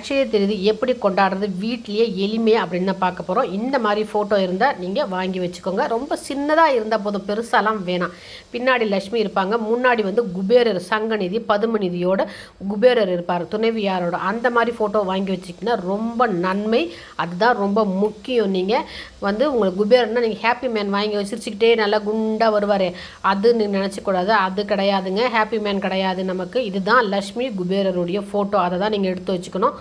அக்ஷய திருதி எப்படி கொண்டாடுறது வீட்லேயே எளிமையாக அப்படின்னு தான் பார்க்க போகிறோம் இந்த மாதிரி ஃபோட்டோ இருந்தால் நீங்கள் வாங்கி வச்சுக்கோங்க. ரொம்ப சின்னதாக இருந்தால் போதும். பெருசாலாம் வேணாம். பின்னாடி லக்ஷ்மி இருப்பாங்க. முன்னாடி வந்து குபேரர் சங்கநிதி பதுமநிதியோட குபேரர் இருப்பார். துணைவியாரோட அந்த மாதிரி ஃபோட்டோ வாங்கி வச்சிங்கன்னா ரொம்ப நன்மை. அதுதான் ரொம்ப முக்கியம். நீங்கள் வந்து உங்களுக்கு குபேரன்னா நீங்கள் ஹாப்பி மேன் வாங்கி வச்சிருச்சுக்கிட்டே நல்லா குண்டாக வருவார். அது நீங்கள் நினச்சக்கூடாது. அது கிடையாதுங்க. ஹாப்பி மேன் கிடையாது நமக்கு. இதுதான் லக்ஷ்மி குபேரருடைய ஃபோட்டோ அதை தான் நீங்கள் எடுத்து வச்சுக்கணும்.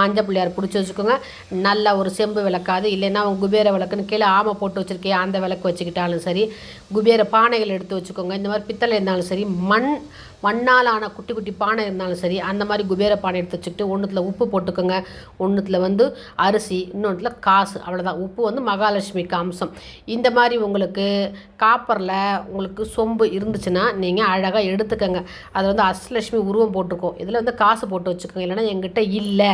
மஞ்சள் பிள்ளையார் பிடிச்சி வச்சுக்கோங்க. நல்ல ஒரு செம்பு விளக்காது இல்லைன்னா அவங்க குபேர விளக்குன்னு கீழே ஆமை போட்டு வச்சுருக்கேன் அந்த விளக்கு வச்சுக்கிட்டாலும் சரி. குபேர பானைகள் எடுத்து வச்சுக்கோங்க. இந்த மாதிரி பித்தளை இருந்தாலும் சரி மண் மண்ணால் ஆன குட்டி குட்டி பானை இருந்தாலும் சரி அந்த மாதிரி குபேர பானை எடுத்து வச்சுக்கிட்டு ஒன்றுத்தில் உப்பு போட்டுக்கோங்க. ஒன்றுத்தில் வந்து அரிசி இன்னொன்றுல காசு அவ்வளோதான் உப்பு வந்து மகாலட்சுமிக்கு அம்சம். இந்த மாதிரி உங்களுக்கு காப்பரில் உங்களுக்கு சொம்பு இருந்துச்சுன்னா நீங்கள் அழகாக எடுத்துக்கோங்க. அது வந்து அஷ்டலட்சுமி உருவம் போட்டுக்கோ இதில் வந்து காசு போட்டு வச்சுக்கோங்க. இல்லைன்னா எங்கிட்ட இல்லை.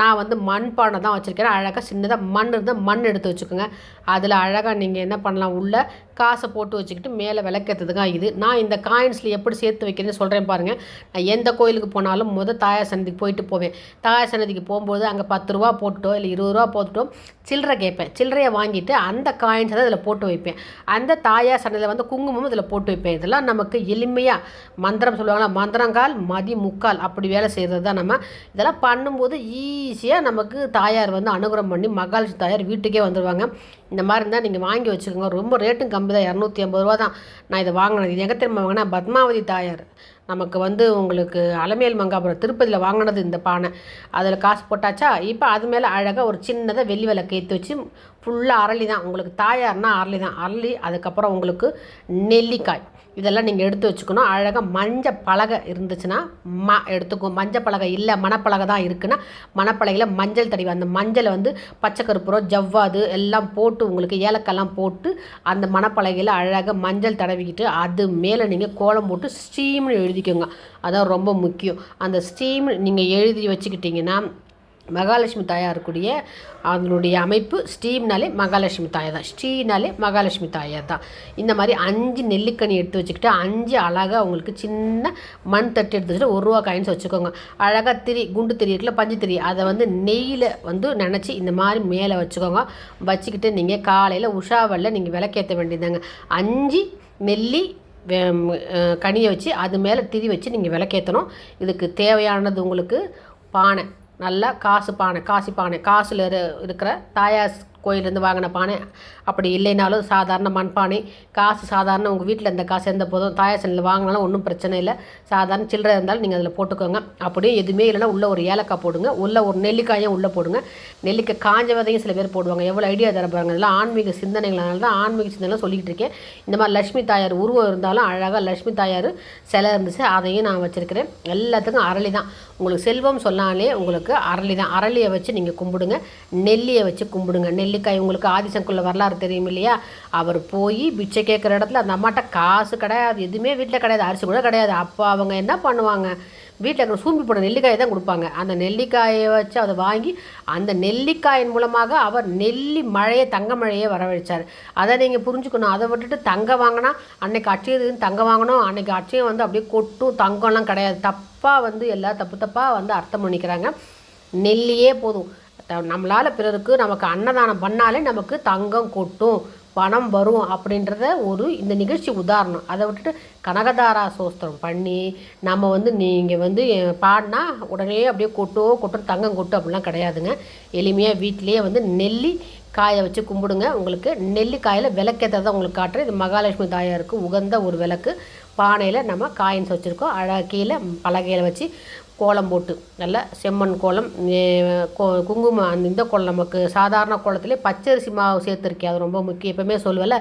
நான் வந்து மண் பானை தான் வச்சுருக்கேன். அழகாக சின்னதாக மண் இருந்தால் மண் எடுத்து வச்சுக்கோங்க. அதில் அழகாக நீங்கள் என்ன பண்ணலாம்? உள்ள காசை போட்டு வச்சுக்கிட்டு மேலே விளக்கேற்றதுக்கா இது. நான் இந்த காயின்ஸில் எப்படி சேர்த்து வைக்கிறேன்னு சொல்கிறேன் பாருங்கள் நான் எந்த கோயிலுக்கு போனாலும் முத தாயார் சன்னதிக்கு போயிட்டு போவேன். தாயார் சன்னதிக்கு போகும்போது அங்கே பத்து ரூபா போட்டுட்டோ இல்லை இருபது ரூபா போட்டுட்டோ சில்லறை கேட்பேன். சில்லறையை வாங்கிட்டு அந்த காயின்ஸை தான் இதில் போட்டு வைப்பேன். அந்த தாயார் சன்னதியில் வந்து குங்குமம் இதில் போட்டு வைப்பேன். இதெல்லாம் நமக்கு எளிமையாக மந்திரம் சொல்லுவாங்களா மந்திரங்கால் மதி முக்கால் அப்படி வேலை செய்கிறது தான் நம்ம. இதெல்லாம் பண்ணும்போது ஈ ஈஸியாக நமக்கு தாயார் வந்து அனுகிரகம் பண்ணி மகாலட்சுமி தாயார் வீட்டுக்கே வந்துடுவாங்க இந்த மாதிரி இருந்தால் நீங்கள் வாங்கி வச்சுக்கோங்க. ரொம்ப ரேட்டும் கம்மி தான். இரநூத்தி ஐம்பது ரூபா தான். நான் இதை வாங்கினது எங்கே திரும்ப வாங்கினா பத்மாவதி தாயார். நமக்கு வந்து உங்களுக்கு அலமேல் மங்காபுரம் திருப்பதியில் வாங்கினது இந்த பானை. அதில் காசு போட்டாச்சா? இப்போ அது மேலே அழகாக ஒரு சின்னதாக வெள்ளி விளக்கு ஏற்றி வச்சு ஃபுல்லாக அரளி தான். உங்களுக்கு தாயார்னா அரளி தான். அரளி அதுக்கப்புறம் உங்களுக்கு நெல்லிக்காய். இதெல்லாம் நீங்கள் எடுத்து வச்சுக்கணும். அழகாக மஞ்சள் பலகை இருந்துச்சுன்னா ம எடுத்துக்கோ. மஞ்சள் பலகை இல்லை மணப்பலகை தான் இருக்குன்னா மணப்பலகையில் மஞ்சள் தடவை அந்த மஞ்சளை வந்து பச்சை கருப்புரம் ஜவ்வாது எல்லாம் போட்டு உங்களுக்கு ஏலக்காய்லாம் போட்டு அந்த மணப்பலகையில் அழகாக மஞ்சள் தடவிக்கிட்டு அது மேலே நீங்கள் கோலம் போட்டு ஸ்டீம்னு எழுதிக்கோங்க. அதான் ரொம்ப முக்கியம். அந்த ஸ்டீம் நீங்கள் எழுதி வச்சுக்கிட்டிங்கன்னா மகாலட்சுமி தாயாருக்குரிய அதனுடைய அமைப்பு ஸ்டீம்னாலே மகாலட்சுமி தாயார் தான் ஸ்ரீனாலே மகாலட்சுமி தாயார் தான் இந்த மாதிரி அஞ்சு நெல்லிக்கனி எடுத்து வச்சுக்கிட்டு அஞ்சு அழகாக அவங்களுக்கு சின்ன மண் தட்டு எடுத்து வச்சுட்டு ஒரு ரூபா காயின்ஸ் வச்சுக்கோங்க. அழகாக திரி குண்டு திரி இருக்குல்ல பஞ்சு திரி அதை வந்து நெய்யில் வந்து நினச்சி இந்த மாதிரி மேலே வச்சுக்கோங்க. வச்சுக்கிட்டு நீங்கள் காலையில் உஷாவல்ல நீங்கள் விளக்கேற்ற வேண்டியதாங்க அஞ்சு நெல்லி கனியை வச்சு அது மேலே திரி வச்சு நீங்கள் விளக்கேற்றணும் இதுக்கு தேவையானது உங்களுக்கு பானை. நல்லா காசு பானை காசி பானை காசில் இருக்கிற தாயார் கோயிலேருந்து வாங்கின பானை. அப்படி இல்லைனாலும் சாதாரண மண்பானை காசு சாதாரண உங்கள் வீட்டில் இருந்த காசு எந்த போதும். தாயார் சனியில் வாங்கினாலும் ஒன்றும் பிரச்சனை இல்லை. சாதாரண சில்லறை இருந்தாலும் நீங்கள் அதில் போட்டுக்கோங்க. அப்படியே எதுவுமே இல்லைன்னா உள்ளே ஒரு ஏலக்காய் போடுங்க. உள்ளே ஒரு நெல்லிக்காயும் உள்ளே போடுங்க. நெல்லிக்காய் காஞ்ச விதையும் சில பேர் போடுவாங்க. எவ்வளோ ஐடியா தரப்பாங்க இதெல்லாம் ஆன்மீக சிந்தனைகளால தான் ஆன்மீக சிந்தனை சொல்லிக்கிட்டு இருக்கேன். இந்த மாதிரி லக்ஷ்மி தாயார் உருவம் இருந்தாலும் அழகாக லக்ஷ்மி தாயார் சிலை இருந்துச்சு. அதையும் நான் வச்சுருக்கிறேன். எல்லாத்துக்கும் அரளி தான். உங்களுக்கு செல்வம் சொன்னாலே உங்களுக்கு அரளி தான். அரளியை வச்சு நீங்கள் கும்பிடுங்க. நெல்லியை வச்சு கும்பிடுங்க. நெல்லிக்காய் உங்களுக்கு ஆதிசங்குள்ள வரலாறு தெரியும் இல்லையா? அவர் போய் பிச்சை கேட்குற இடத்துல அந்த அம்மாட்ட காசு கிடையாது எதுவுமே வீட்டில் கிடையாது அரிசி கூட கிடையாது. அப்போ அவங்க என்ன பண்ணுவாங்க? வீட்டில் இருக்கிற சூம்பி போட நெல்லிக்காயை தான் கொடுப்பாங்க. அந்த நெல்லிக்காயை வச்சு அதை வாங்கி அந்த நெல்லிக்காயின் மூலமாக அவர் நெல்லி மழையை தங்க மழையை வரவழைச்சார். அதை நீங்கள் புரிஞ்சுக்கணும். அதை விட்டுட்டு தங்கம் வாங்கினா அன்னைக்கு அட்சயத்துக்கு தங்கம் வாங்கணும். அன்னைக்கு அட்சயம் வந்து அப்படியே கொட்டும். தங்கம்லாம் கிடையாது. தப்பாக வந்து எல்லாம் தப்பு தப்பாக வந்து அர்த்தம் பண்ணிக்கிறாங்க. நெல்லியே போதும். நம்மளால் பிறருக்கு நமக்கு அன்னதானம் பண்ணாலே நமக்கு தங்கம் கொட்டும் பணம் வரும் அப்படின்றத ஒரு இந்த நிகழ்ச்சி உதாரணம். அதை விட்டுட்டு கனகதாரா சோஸ்திரம் பண்ணி நம்ம வந்து நீங்கள் வந்து பாடினா உடனே அப்படியே கொட்டோ கொட்டும் தங்கம் கொட்டும் அப்படிலாம் கிடையாதுங்க. எளிமையாக வீட்டிலேயே வந்து நெல்லி காயை வச்சு கும்பிடுங்க. உங்களுக்கு நெல்லிக்காயில் விளக்கேற்றதை உங்களுக்கு காட்டுறேன். இது மகாலட்சுமி தாயாருக்கு உகந்த ஒரு விளக்கு. பானையில் நம்ம காயின்ஸ் வச்சுருக்கோம். அழகாக கீழே பலகையில் வச்சு கோலம் போட்டு நல்லா செம்மண் கோலம் குங்குமம் அந்த இந்த கோலம் நமக்கு சாதாரண கோலத்திலே பச்சரிசி மாவு சேர்த்துருக்கேன் அது ரொம்ப முக்கியம். எப்போவுமே சொல்லுவேல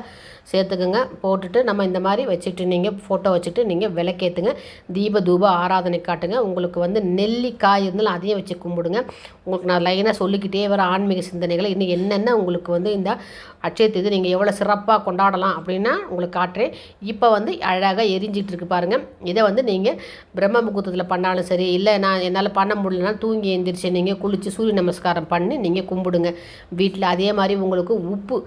சேர்த்துக்குங்க. போட்டுட்டு நம்ம இந்த மாதிரி வச்சுட்டு நீங்கள் ஃபோட்டோ வச்சுட்டு நீங்கள் விளக்கேற்றுங்க தீப தூப ஆராதனை காட்டுங்க. உங்களுக்கு வந்து நெல்லிக்காய் இருந்தாலும் அதையும் வச்சு கும்பிடுங்க. உங்களுக்கு நான் லைனாக சொல்லிக்கிட்டே வர ஆன்மீக சிந்தனைகளை இன்னும் என்னென்ன உங்களுக்கு வந்து இந்த அட்சய இது நீங்கள் எவ்வளோ சிறப்பாக கொண்டாடலாம் அப்படின்னா உங்களுக்கு காட்டுறேன். இப்போ வந்து அழகாக எரிஞ்சிட்டு இருக்கு பாருங்கள் இதை வந்து நீங்கள் பிரம்ம முகூர்த்தத்தில் பண்ணாலும் சரி இல்லை நான் என்னால் பண்ண முடியலனா தூங்கி எழுந்திரிச்சு நீங்கள் குளித்து சூரிய நமஸ்காரம் பண்ணி நீங்கள் கும்பிடுங்க. வீட்டில் அதே மாதிரி உங்களுக்கு உப்பு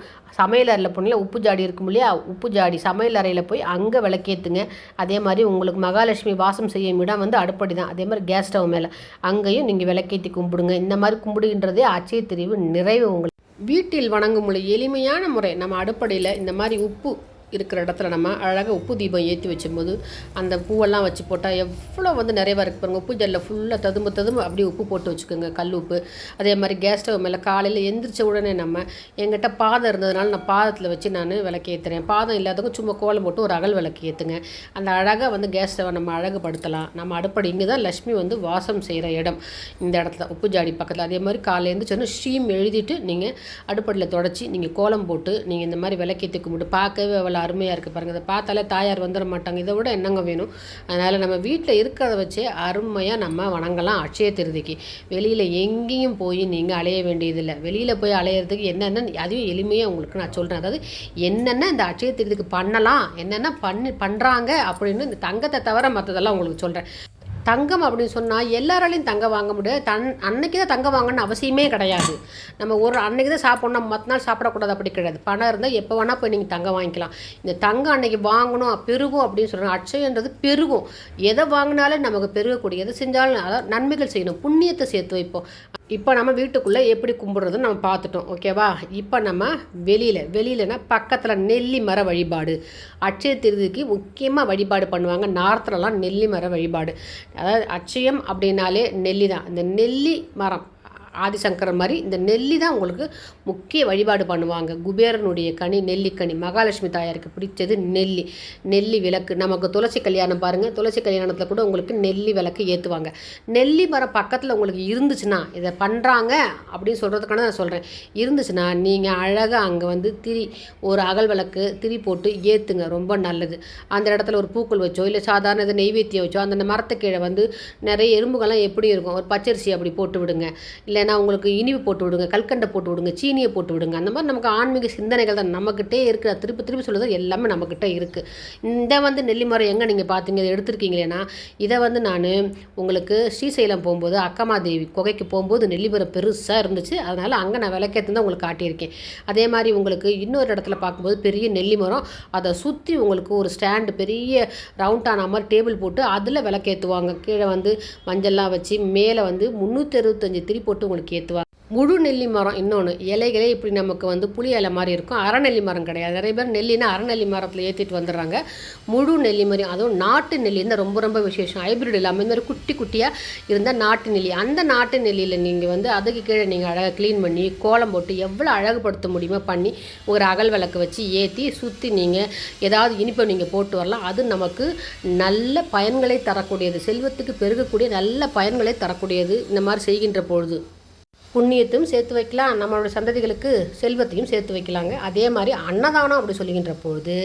சமையல் அறையில் உப்பு ஜாடி இருக்கும் இல்லையா? உப்பு ஜாடி. சமையல் அறையில் போய் அங்கே விளக்கேற்றுங்க அதே மாதிரி உங்களுக்கு மகாலட்சுமி வாசம் செய்யும் இடம் வந்து அடுப்படி தான் அதே மாதிரி கேஸ் ஸ்டவ் மேலே. அங்கேயும் நீங்கள் விளக்கேற்றி கும்பிடுங்க. இந்த மாதிரி கும்பிடுகின்றதே அச்சய தெரிவு நிறைவு உங்களுக்கு. வீட்டில் வணங்கும் எளிமையான முறை. நம்ம அடுப்படையில் இந்த மாதிரி உப்பு இருக்கிற இடத்துல நம்ம அழகாக உப்பு தீபம் ஏற்றி வச்சும்போது அந்த பூவெல்லாம் வச்சு போட்டால் எவ்வளோ வந்து நிறைவாக இருக்கு பாருங்கள் உப்பு ஜல்லில் ஃபுல்லாக ததும்பு ததும்பு அப்படியே உப்பு போட்டு வச்சுக்கோங்க கல் உப்பு. அதே மாதிரி கேஸ் ஸ்டவ் மேலே காலையில் எந்திரிச்ச உடனே நம்ம எங்கிட்ட பாதம் இருந்ததுனால நான் பாதத்தில் வச்சு நான் விளக்கு ஏற்றுறேன் பாதம் இல்லாதவங்க சும்மா கோலம் போட்டு ஒரு அகல் விளக்கு ஏற்றுங்க அந்த அழகாக வந்து கேஸ் ஸ்டவை நம்ம அழகுபடுத்தலாம். நம்ம அடுப்படை இங்கே தான் லக்ஷ்மி வந்து வாசம் செய்கிற இடம் இந்த இடத்துல உப்பு ஜாடி பக்கத்தில். அதே மாதிரி காலையில் எழுந்திரிச்சோன்னா ஸ்டீம் எழுதிட்டு நீங்கள் அடுப்படியில் தொடச்சி நீங்கள் கோலம் போட்டு நீங்கள் இந்த மாதிரி விளக்கேற்றி கும்பிட்டு பார்க்கவே நல்லா அருமையாக இருக்குது பாருங்கள் இதை பார்த்தாலே தாயார் வந்துட மாட்டாங்க. இதை விட என்னங்க வேணும்? அதனால் நம்ம வீட்டில் இருக்கிறத வச்சே அருமையாக நம்ம வணங்கலாம் அட்சய திருதிக்கு. வெளியில் எங்கேயும் போய் நீங்கள் அலைய வேண்டியதில்லை. வெளியில் போய் அலையிறதுக்கு என்னென்ன அதுவும் எளிமையாக உங்களுக்கு நான் சொல்கிறேன் அதாவது என்னென்ன இந்த அட்சய திருதிக்கு பண்ணலாம் என்னென்ன பண்ணி பண்ணுறாங்க அப்படின்னு இந்த தங்கத்தை தவிர மற்றதெல்லாம் உங்களுக்கு சொல்கிறேன் தங்கம் அப்படின்னு சொன்னால் எல்லாராலையும் தங்கம் வாங்க முடியாது. தன் அன்னைக்கு தான் தங்கம் வாங்கணும்னு அவசியமே கிடையாது. நம்ம ஒரு அன்னைக்கு தான் சாப்பிட்ணும் மற்ற நாள் சாப்பிடக்கூடாது அப்படி கிடையாது. பணம் இருந்தால் எப்போ வேணால் போய் நீங்கள் தங்கம் வாங்கிக்கலாம். இந்த தங்கம் அன்னைக்கு வாங்கணும் பெருகும் அப்படின்னு சொல்கிறாங்க அட்சயன்றது பெருகும். எதை வாங்கினாலும் நமக்கு பெருகக்கூடிய எதை செஞ்சாலும் அதாவது நன்மைகள் செய்யணும். புண்ணியத்தை சேர்த்து வைப்போம். இப்போ நம்ம வீட்டுக்குள்ளே எப்படி கும்பிட்றதுன்னு நம்ம பார்த்துட்டோம் ஓகேவா இப்போ நம்ம வெளியில் வெளியிலனா பக்கத்தில் நெல்லி மர வழிபாடு. அட்சய திருதிக்கு முக்கியமாக வழிபாடு பண்ணுவாங்க. நார்த்துலலாம் நெல்லி மர வழிபாடு. அதாவது அட்சயம் அப்படின்னாலே நெல்லி தான் இந்த நெல்லி மரம் ஆதிசங்கரன் மாதிரி இந்த நெல்லி தான் உங்களுக்கு முக்கிய வழிபாடு பண்ணுவாங்க. குபேரனுடைய கனி நெல்லிக்கனி மகாலட்சுமி தாயாருக்கு பிடிச்சது நெல்லி. நெல்லி விளக்கு. நமக்கு துளசி கல்யாணம் பாருங்கள் துளசி கல்யாணத்தில் கூட உங்களுக்கு நெல்லி விளக்கு ஏற்றுவாங்க நெல்லி மரம் பக்கத்தில் உங்களுக்கு இருந்துச்சுன்னா இதை பண்ணுறாங்க அப்படின்னு சொல்கிறதுக்கான நான் சொல்கிறேன் இருந்துச்சுன்னா நீங்கள் அழகாக அங்கே வந்து திரி ஒரு அகல் விளக்கு திரி போட்டு ஏற்றுங்க ரொம்ப நல்லது. அந்த இடத்துல ஒரு பூக்கள் வச்சோ இல்லை சாதாரண இது நெய்வேத்தியம் வச்சோ அந்த மரத்து கீழே வந்து நிறைய எறும்புகள்லாம் எப்படி இருக்கும்? ஒரு பச்சரிசி அப்படி போட்டு விடுங்க. இல்லை இல்லைன்னா உங்களுக்கு இனிப்பு போட்டு விடுங்க கல்கண்டை போட்டு விடுங்க சீனியை போட்டு விடுங்க. அந்த மாதிரி நமக்கு ஆன்மீக சிந்தனைகள் தான் நம்மக்கிட்டே இருக்கிற. திருப்பி திருப்பி சொல்லுறது எல்லாமே நம்மக்கிட்ட இருக்குது இந்த வந்து நெல்லி மரம் எங்கே நீங்கள் பார்த்தீங்க இதை எடுத்திருக்கீங்களேன்னா இதை வந்து நான் உங்களுக்கு ஸ்ரீசைலம் போகும்போது அக்கமாதேவி குகைக்கு போகும்போது நெல்லிமரம் பெருசாக இருந்துச்சு. அதனால் அங்கே நான் விளக்கேற்று தான் உங்களுக்கு காட்டியிருக்கேன். அதே மாதிரி உங்களுக்கு இன்னொரு இடத்துல பார்க்கும்போது பெரிய நெல்லி மரம் அதை சுற்றி உங்களுக்கு ஒரு ஸ்டாண்டு பெரிய ரவுண்டான மாதிரி டேபிள் போட்டு அதில் விளக்கேற்றுவாங்க கீழே வந்து மஞ்சள்லாம் வச்சு மேலே வந்து முந்நூற்றி அறுபத்தஞ்சு திரி போட்டு உங்களுக்கு ஏற்றுவாங்க முழு நெல்லி மரம் இன்னொன்று இலைகளே இப்படி நமக்கு வந்து புளி இலை மாதிரி இருக்கும். அறநெல்லி மரம் கிடையாது. நிறைய பேர் நெல்லினா அறநெல்லி மரத்தில் ஏற்றிட்டு வந்துடுறாங்க. முழு நெல்லி மரம் அதுவும் நாட்டு நெல்லி. இருந்தால் ரொம்ப ரொம்ப விசேஷம். ஹைப்ரிட் இல்லாமல் இந்த மாதிரி குட்டி குட்டியாக இருந்தால் நாட்டு நெல்லி. அந்த நாட்டு நெல்லியில் நீங்கள் வந்து அதுக்கு கீழே நீங்கள் அழகாக க்ளீன் பண்ணி கோலம் போட்டு எவ்வளோ அழகுபடுத்த முடியுமோ பண்ணி ஒரு அகல் விளக்கு வச்சு ஏற்றி சுற்றி நீங்கள் ஏதாவது இனிப்பை நீங்கள் போட்டு வரலாம். அது நமக்கு நல்ல பயன்களை தரக்கூடியது. செல்வத்துக்கு பெருகக்கூடிய நல்ல பயன்களை தரக்கூடியது. இந்த மாதிரி செய்கின்ற பொழுது. புண்ணியத்தையும் சேர்த்து வைக்கலாம் நம்மளோட சந்ததிகளுக்கு செல்வத்தையும் சேர்த்து வைக்கலாங்க. அதே மாதிரி அன்னதானம் அப்படி சொல்லுகின்ற பொழுது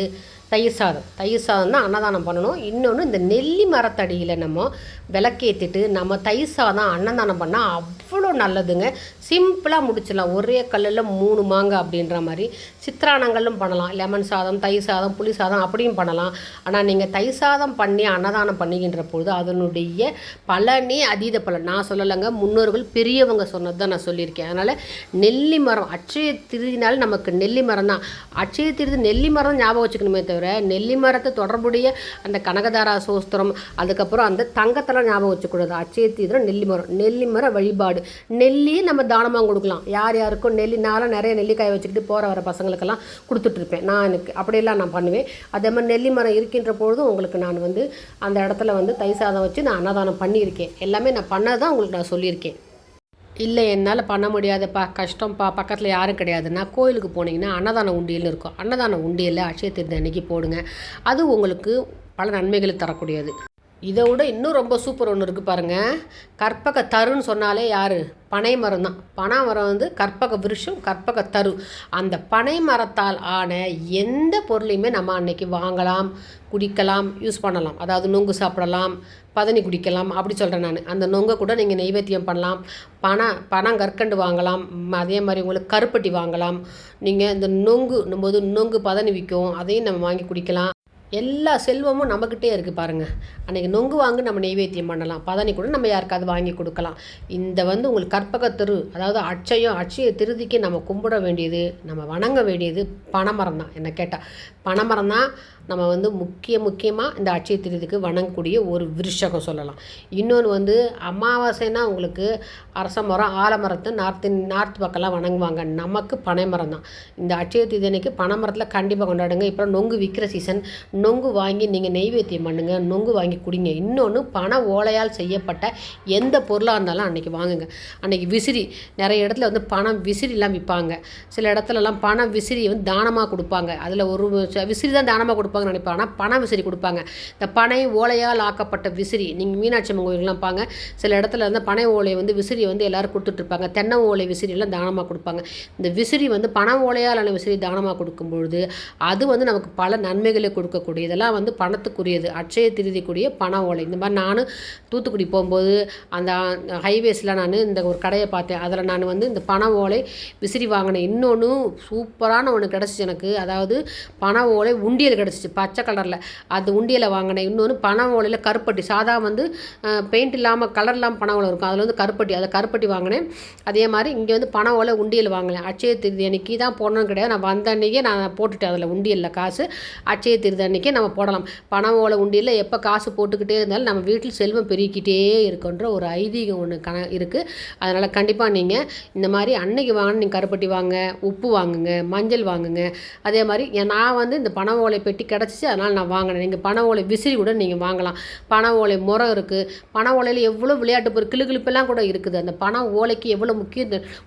தயிர் சாதம். தயிர் சாதம் தான் அன்னதானம் பண்ணணும். இன்னொன்று இந்த நெல்லி மரத்தடியில் நம்ம விளக்கேற்றிட்டு நம்ம தயிர் சாதம் அன்னதானம் பண்ணால் அவ்வளோ நல்லதுங்க. சிம்பிளாக முடிச்சிடலாம். ஒரே கல்லில் மூணு மாங்காய் அப்படின்ற மாதிரி சித்திரானங்களும் பண்ணலாம். லெமன் சாதம் தயிர் சாதம் புளி சாதம் அப்படியும் பண்ணலாம். ஆனால் நீங்கள் தயிர் சாதம் பண்ணி அன்னதானம் பண்ணுகின்ற பொழுது அதனுடைய பலனே அதீத பலன். நான் சொல்லலைங்க. முன்னோர்கள் பெரியவங்க சொன்னது தான் நான் சொல்லியிருக்கேன். அதனால் நெல்லி மரம் அச்சய திருதினால் நமக்கு நெல்லி மரம் தான் அச்சய திருதி நெல்லி மரம் ஞாபகம் வச்சுக்கணுமே தவிர நெல்லி மரத்தை தொடர்புடைய அந்த கனகதாரா சோஸ்திரம் அதுக்கப்புறம் அந்த தங்கத்தெல்லாம் ஞாபகம் வச்சுக்கூடாது. அச்சய திருதினா நெல்லி மரம் நெல்லி மர வழிபாடு. நெல்லியே நம்ம தானமாக கொடுக்கலாம். யார் யாருக்கும் நெல்லி நான்லாம் நிறைய நெல்லிக்காய் வச்சுக்கிட்டு போகிற வர பசங்களுக்கெல்லாம் கொடுத்துட்ருப்பேன். நான் எனக்கு அப்படியெல்லாம் நான் பண்ணுவேன். அதே மாதிரி நெல்லி மரம் இருக்கின்ற பொழுதும் உங்களுக்கு நான் வந்து அந்த இடத்துல வந்து தை சாதம் வச்சு நான் அன்னதானம் பண்ணியிருக்கேன். எல்லாமே நான் பண்ணதான் உங்களுக்கு நான் சொல்லியிருக்கேன். இல்லை என்னால் பண்ண முடியாதுப்பா. கஷ்டம்ப்பா. பக்கத்தில் யாரும் கிடையாதுன்னா கோயிலுக்கு போனீங்கன்னா அன்னதான உண்டியல்னு இருக்கும். அன்னதான உண்டியலில் அட்சய திருதி அன்னைக்கு போடுங்க. அது உங்களுக்கு பல நன்மைகளை தரக்கூடியது. இதை விட இன்னும் ரொம்ப சூப்பர் ஒன்று இருக்குது பாருங்கள் கற்பக தருன்னு சொன்னாலே யார்? பனை மரம் தான். பனை மரம் வந்து கற்பக விருஷம் கற்பக தரு. அந்த பனை மரத்தால் ஆன எந்த பொருளையுமே நம்ம அன்னைக்கு வாங்கலாம் குடிக்கலாம் யூஸ் பண்ணலாம். அதாவது நொங்கு சாப்பிடலாம் பதனி குடிக்கலாம் அப்படி சொல்கிறேன் நான். அந்த நொங்கை கூட நீங்கள் நெய்வேத்தியம் பண்ணலாம். பணம் பணம் கற்கண்டு வாங்கலாம். அதே மாதிரி உங்களுக்கு கருப்பட்டி வாங்கலாம். நீங்கள் இந்த நொங்கு போது நொங்கு பதனி விற்கும். அதையும் நம்ம வாங்கி குடிக்கலாம். எல்லா செல்வமும் நம்மக்கிட்டே இருக்குது பாருங்கள் அன்றைக்கி நொங்கு வாங்கி நம்ம நெய்வேத்தியம் பண்ணலாம். பதனி கூட நம்ம யாருக்காவது வாங்கி கொடுக்கலாம். இந்த வந்து உங்களுக்கு கற்பகத்தரு அதாவது அட்சயம் அட்சய திருதிக்கு நம்ம கும்பிட வேண்டியது நம்ம வணங்க வேண்டியது பனைமரம் தான் என்ன கேட்டால் பனைமரம் தான் நம்ம வந்து முக்கிய முக்கியமாக இந்த அட்சய திருதிக்கு வணங்கக்கூடிய ஒரு விருஷகம் சொல்லலாம். இன்னொன்று வந்து அமாவாசைனா உங்களுக்கு அரச மரம் ஆலமரத்தை நார்த்து நார்த் பக்கம்லாம் வணங்குவாங்க. நமக்கு பனைமரம் தான். இந்த அட்சய திருதி அன்னைக்கு பனை மரத்தில் கண்டிப்பாக கொண்டாடுங்க. இப்போ நொங்கு விற்கிற சீசன் நொங்கு வாங்கி நீங்கள் நெய்வேத்தியம் பண்ணுங்கள் நொங்கு வாங்கி குடிங்க. இன்னொன்று பண ஓலையால் செய்யப்பட்ட எந்த பொருளாக இருந்தாலும் அன்றைக்கி வாங்குங்க. அன்றைக்கி விசிறி. நிறைய இடத்துல வந்து பணம் விசிறிலாம் விற்பாங்க சில இடத்துலலாம் பணம் விசிறி வந்து தானமாக கொடுப்பாங்க. அதில் ஒரு விசிறி தான் தானமாக கொடுப்பாங்க. கொடுப்பாங்க நினைப்பாங்க ஆனால் பண விசிறி கொடுப்பாங்க. இந்த பனை ஓலையால் ஆக்கப்பட்ட விசிறி நீங்கள் மீனாட்சி அம்மன் கோயிலுக்குலாம் பாங்க சில இடத்துல இருந்து பனை ஓலையை வந்து விசிறி வந்து எல்லோரும் கொடுத்துட்ருப்பாங்க. தென்னை ஓலை விசிறியெல்லாம் தானமாக கொடுப்பாங்க. இந்த விசிறி வந்து பண ஓலையாலான விசிறி தானமாக கொடுக்கும்பொழுது அது வந்து நமக்கு பல நன்மைகளை கொடுக்கக்கூடிய இதெல்லாம் வந்து பணத்துக்குரியது அட்சய திருதிக்குரிய பண ஓலை. இந்த மாதிரி நானும் தூத்துக்குடி போகும்போது அந்த ஹைவேஸில் நான் இந்த ஒரு கடையை பார்த்தேன். அதில் நான் வந்து இந்த பண ஓலை விசிறி வாங்கினேன். இன்னொன்று சூப்பரான ஒன்று கிடச்சிச்சு எனக்கு. அதாவது பண ஓலை உண்டியல் கிடச்சிச்சு. பச்சை கலரில். அது உண்டியலை வாங்கினேன். இன்னொன்று பண ஓலையில் கருப்பட்டி. சாதா வந்து பெயிண்ட் இல்லாமல் கலர் இல்லாமல் பண ஓலை இருக்கும். அதில் வந்து கருப்பட்டி. அதை கருப்பட்டி வாங்கினேன். அதே மாதிரி இங்கே வந்து பண ஓலை உண்டியல் வாங்கினேன். அச்சய திருதி அன்னைக்கு தான் போடணும் கிடையாது. நான் வந்த அன்றைக்கே நான் போட்டுட்டேன் அதில் உண்டியலில் காசு. அச்சய திருதி அன்னைக்கே நம்ம போடலாம். பண ஓலை உண்டியலில் எப்போ காசு போட்டுக்கிட்டே இருந்தாலும் நம்ம வீட்டில் செல்வம் பெருகிக்கிட்டே இருக்குன்ற ஒரு ஐதீகம் ஒன்று கண இருக்குது அதனால் கண்டிப்பாக நீங்கள் இந்த மாதிரி அன்னைக்கு வாங்கின நீங்கள் கருப்பட்டி வாங்க உப்பு வாங்குங்க மஞ்சள் வாங்குங்க. அதே மாதிரி நான் வந்து இந்த பண ஓலை பெட்டி கிடச்சிச்சு அதனால் நான் வாங்கினேன். நீங்கள் பண ஓலை விசிறி கூட நீங்கள் வாங்கலாம். பண ஓலை முறம் இருக்குது பண ஓலையில் எவ்வளோ விளையாட்டு பொருள் கிளு கிளுப்பெல்லாம் கூட இருக்குது. அந்த பண ஓலைக்கு எவ்வளோ முக்கிய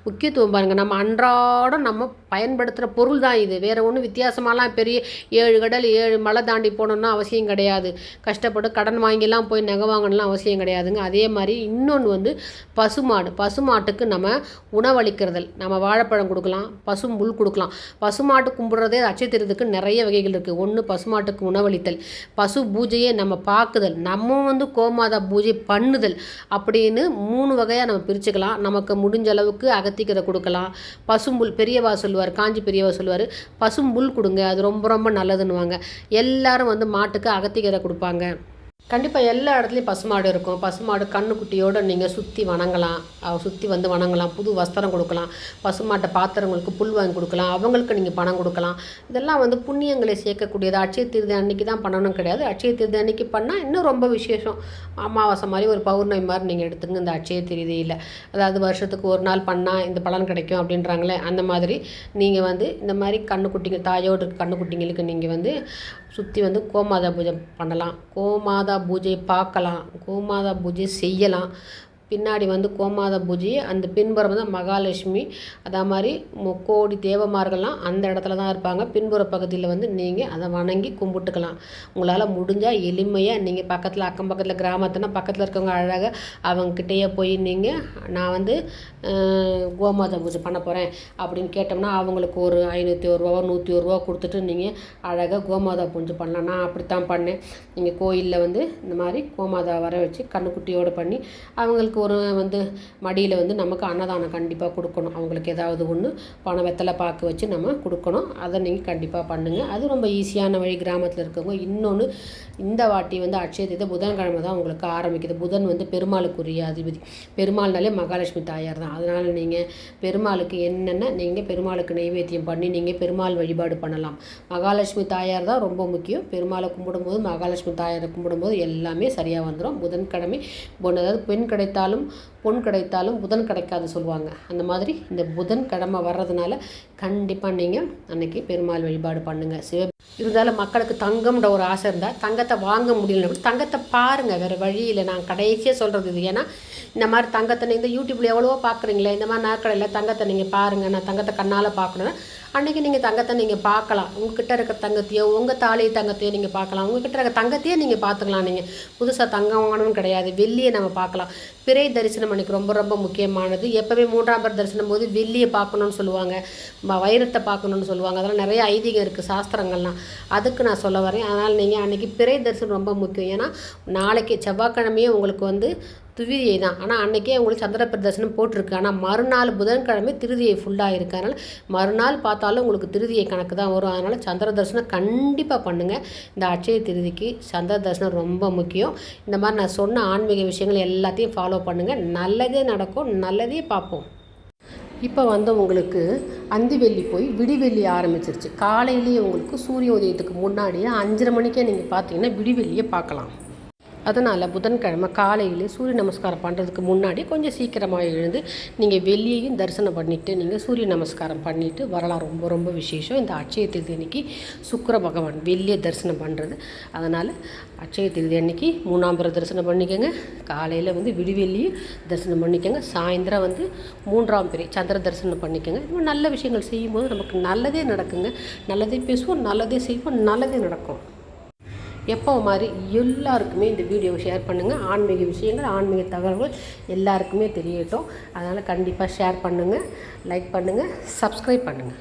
முக்கியத்துவம் பாருங்கள் நம்ம அன்றாடம் நம்ம பயன்படுத்துகிற பொருள் தான் இது. வேறு ஒன்றும் வித்தியாசமாலாம் பெரிய ஏழு கடல் ஏழு மலை தாண்டி போகணுன்னா அவசியம் கிடையாது. கஷ்டப்பட்டு கடன் வாங்கிலாம் போய் நகை வாங்கணும்லாம் அவசியம் கிடையாதுங்க. அதே மாதிரி இன்னொன்று வந்து பசுமாடு. பசுமாட்டுக்கு நம்ம உணவளிக்கிறதல். நம்ம வாழைப்பழம் கொடுக்கலாம் பசு முள் கொடுக்கலாம். பசுமாட்டு கும்பிட்றதே அச்சத்திரத்துக்கு நிறைய வகைகள் இருக்குது ஒன்று பசுமாட்டுக்கு உணவளித்தல் பசு பூஜையை நம்ம பார்க்குதல் நம்ம வந்து கோமாதா பூஜை பண்ணுதல் அப்படின்னு மூணு வகையாக நம்ம பிரிச்சுக்கலாம். நமக்கு முடிஞ்ச அளவுக்கு அகத்திக்கரை கொடுக்கலாம். பசும்புல் பெரியவா சொல்லுவார் காஞ்சி பெரியவா சொல்லுவார் பசும்புல் கொடுங்க அது ரொம்ப ரொம்ப நல்லதுன்னுவாங்க. எல்லாரும் வந்து மாட்டுக்கு அகத்திக்கரை கொடுப்பாங்க. கண்டிப்பாக எல்லா இடத்துலையும் பசுமாடு இருக்கும். பசுமாடு கண்ணுக்குட்டியோடு நீங்கள் சுற்றி வணங்கலாம். சுற்றி வந்து வணங்கலாம். புது வஸ்திரம் கொடுக்கலாம். பசுமாட்டை பாத்திரங்களுக்கு புல் வாங்கி கொடுக்கலாம். அவங்களுக்கு நீங்கள் பணம் கொடுக்கலாம். இதெல்லாம் வந்து புண்ணியங்களை சேர்க்கக்கூடியது. அட்சய திருதி அன்னைக்கு தான் பண்ணணும் கிடையாது. அட்சய திருதி அன்னைக்கு பண்ணால் இன்னும் ரொம்ப விசேஷம். அமாவாசை மாதிரி ஒரு பௌர்ணமி மாதிரி நீங்கள் எடுத்துங்க இந்த அட்சய திருதியில். அதாவது வருஷத்துக்கு ஒரு நாள் பண்ணால் இந்த பலன் கிடைக்கும் அப்படின்றாங்களே அந்த மாதிரி நீங்கள் வந்து இந்த மாதிரி கண்ணுக்குட்டிங்க தாயோடு கண்ணுக்குட்டிங்களுக்கு நீங்கள் வந்து சுற்றி வந்து கோமாதா பூஜை பண்ணலாம். கோமாதா பூஜை பார்க்கலாம். கோமாதா பூஜை செய்யலாம். பின்னாடி வந்து கோமாதா பூஜையை அந்த பின்புறம் வந்து மகாலட்சுமி. அதே மாதிரி முக்கோடி தேவமார்கள்லாம் அந்த இடத்துல தான் இருப்பாங்க. பின்புற பகுதியில் வந்து நீங்கள் அதை வணங்கி கும்பிட்டுக்கலாம். உங்களால் முடிஞ்சால் எளிமையாக நீங்கள் பக்கத்தில் அக்கம் பக்கத்தில் கிராமத்துனா பக்கத்தில் இருக்கவங்க அழகாக அவங்கக்கிட்டேயே போய் நீங்கள் நான் வந்து கோமாதா பூஜை பண்ண போகிறேன் அப்படின்னு கேட்டோம்னா அவங்களுக்கு ஒரு ஐநூற்றி ஒரு ரூபா நூற்றி ஒரு ரூபா கொடுத்துட்டு நீங்கள் அழகாக கோமாதா பூஜை பண்ணலாம். நான் அப்படித்தான் பண்ணேன். நீங்கள் கோயிலில் வந்து இந்த மாதிரி கோமாதா வர வச்சு கண்ணுக்குட்டியோடு பண்ணி அவங்களுக்கு ஒரு வந்து மடியில் வந்து நமக்கு அன்னதானம் கண்டிப்பாக கொடுக்கணும். அவங்களுக்கு ஏதாவது ஒன்று பணம் வெத்தலை பாக்கு வச்சு நம்ம கொடுக்கணும். அதை நீங்கள் கண்டிப்பாக பண்ணுங்கள் அது ரொம்ப ஈஸியான வழி. கிராமத்தில் இருக்கவங்க இன்னொன்று இந்த வாட்டி வந்து அட்சய தீதை புதன்கிழமை தான் உங்களுக்கு ஆரம்பிக்குது. புதன் வந்து பெருமாளுக்குரிய அதிபதி. பெருமாள்னாலே மகாலட்சுமி தாயார் தான். அதனால் நீங்கள் பெருமாளுக்கு என்னென்ன நீங்கள் பெருமாளுக்கு நைவேத்தியம் பண்ணி நீங்கள் பெருமாள் வழிபாடு பண்ணலாம். மகாலட்சுமி தாயார் தான் ரொம்ப முக்கியம். பெருமாளை கும்பிடும்போது மகாலட்சுமி தாயாரை கும்பிடும்போது எல்லாமே சரியாக வந்துடும் புதன்கிழமை ஒன்று அதாவது பெண் கிடைத்தாலும் பொன் கிடைத்தாலும் புதன் கிடைக்காது சொல்லுவாங்க. அந்த மாதிரி இந்த புதன் கிழமை வர்றதுனால கண்டிப்பாக நீங்கள் அன்னைக்கு பெருமாள் வழிபாடு பண்ணுங்கள் சிவ இருந்தாலும் மக்களுக்கு தங்கம்ன்ற ஒரு ஆசை இருந்தால் தங்கத்தை வாங்க முடியலன்னா கூட தங்கத்தை பாருங்கள் வேறு வழியில் நான் கடைசியாக சொல்கிறது இது. ஏன்னா இந்த மாதிரி தங்கத்தை இந்த யூடியூப்பில் எவ்வளவோ பார்க்குறீங்களே இந்த மாதிரி நாட்களில் தங்கத்தை நீங்கள் பாருங்கள் நான் தங்கத்தை கண்ணால் பார்க்கணுன்னா அன்றைக்கி நீங்கள் தங்கத்தை நீங்கள் பார்க்கலாம். உங்ககிட்ட இருக்க தங்கத்தையோ உங்கள் தாலி தங்கத்தையோ நீங்கள் பார்க்கலாம். உங்ககிட்ட இருக்க தங்கத்தையே நீங்கள் பார்த்துக்கலாம் நீங்கள் புதுசாக தங்கம் வாங்கணும்னு கிடையாது. வெள்ளியை நம்ம பார்க்கலாம். பிறை தரிசனம் அன்றைக்கி ரொம்ப ரொம்ப முக்கியமானது. எப்போவே மூன்றாம் பேர் தரிசனம் போது வெள்ளியை பார்க்கணுன்னு சொல்லுவாங்க. வைரத்தை பார்க்கணுன்னு சொல்லுவாங்க. அதெல்லாம் நிறைய ஐதீகம் இருக்குது சாஸ்திரங்கள்லாம். அதுக்கு நான் சொல்ல வரேன். அதனால் நீங்கள் அன்றைக்கி பிறை தரிசனம் ரொம்ப முக்கியம். ஏன்னா நாளைக்கு செவ்வாய்க்கிழமையே உங்களுக்கு வந்து துவிதியை தான். ஆனால் அன்றைக்கே உங்களுக்கு சந்திர பிரதர்சனம் போட்டிருக்கு. ஆனால் மறுநாள் புதன்கிழமை திருதியை ஃபுல்லாக இருக்கு. அதனால் மறுநாள் பார்த்தாலும் உங்களுக்கு திருதியை கணக்கு தான் வரும். அதனால் சந்திர தரிசனம் கண்டிப்பாக பண்ணுங்கள் இந்த அட்சய திருதிக்கு சந்திர தரிசனம் ரொம்ப முக்கியம். இந்த மாதிரி நான் சொன்ன ஆன்மீக விஷயங்கள் எல்லாத்தையும் ஃபாலோ பண்ணுங்கள் நல்லதே நடக்கும். நல்லதே பார்ப்போம். இப்போ வந்து உங்களுக்கு அந்திவெள்ளி போய் விடிவெள்ளி ஆரம்பிச்சிருச்சு. காலையிலேயே உங்களுக்கு சூரிய உதயத்துக்கு முன்னாடியே அஞ்சரை மணிக்கே நீங்கள் பார்த்தீங்கன்னா விடிவெள்ளியை பார்க்கலாம். அதனால் புதன்கிழமை காலையில் சூரிய நமஸ்காரம் பண்ணுறதுக்கு முன்னாடி கொஞ்சம் சீக்கிரமாக எழுந்து நீங்கள் வெளியையும் தரிசனம் பண்ணிவிட்டு நீங்கள் சூரிய நமஸ்காரம் பண்ணிவிட்டு வரலாம். ரொம்ப ரொம்ப விசேஷம். இந்த அட்சய திருதி அன்னைக்கு சுக்கர பகவான் வெளியே தரிசனம் பண்ணுறது அதனால் அட்சய திருதி அன்னைக்கு மூணாம் பிற தரிசனம் பண்ணிக்கோங்க. காலையில் வந்து விடிவெள்ளியை தரிசனம் பண்ணிக்கோங்க. சாயந்தரம் வந்து மூன்றாம் பிறை சந்திர தரிசனம் பண்ணிக்கோங்க. இன்னும் நல்ல விஷயங்கள் செய்யும்போது நமக்கு நல்லதே நடக்குங்க. நல்லதே பேசுவோம் நல்லதே செய்வோம் நல்லதே நடக்கும். எப்போ மாதிரி எல்லாருக்குமே இந்த வீடியோவை ஷேர் பண்ணுங்கள் ஆன்மீக விஷயங்கள் ஆன்மீக தகவல்கள் எல்லாருக்குமே தெரியட்டும். அதனால் கண்டிப்பாக ஷேர் பண்ணுங்கள் லைக் பண்ணுங்கள் சப்ஸ்கிரைப் பண்ணுங்கள்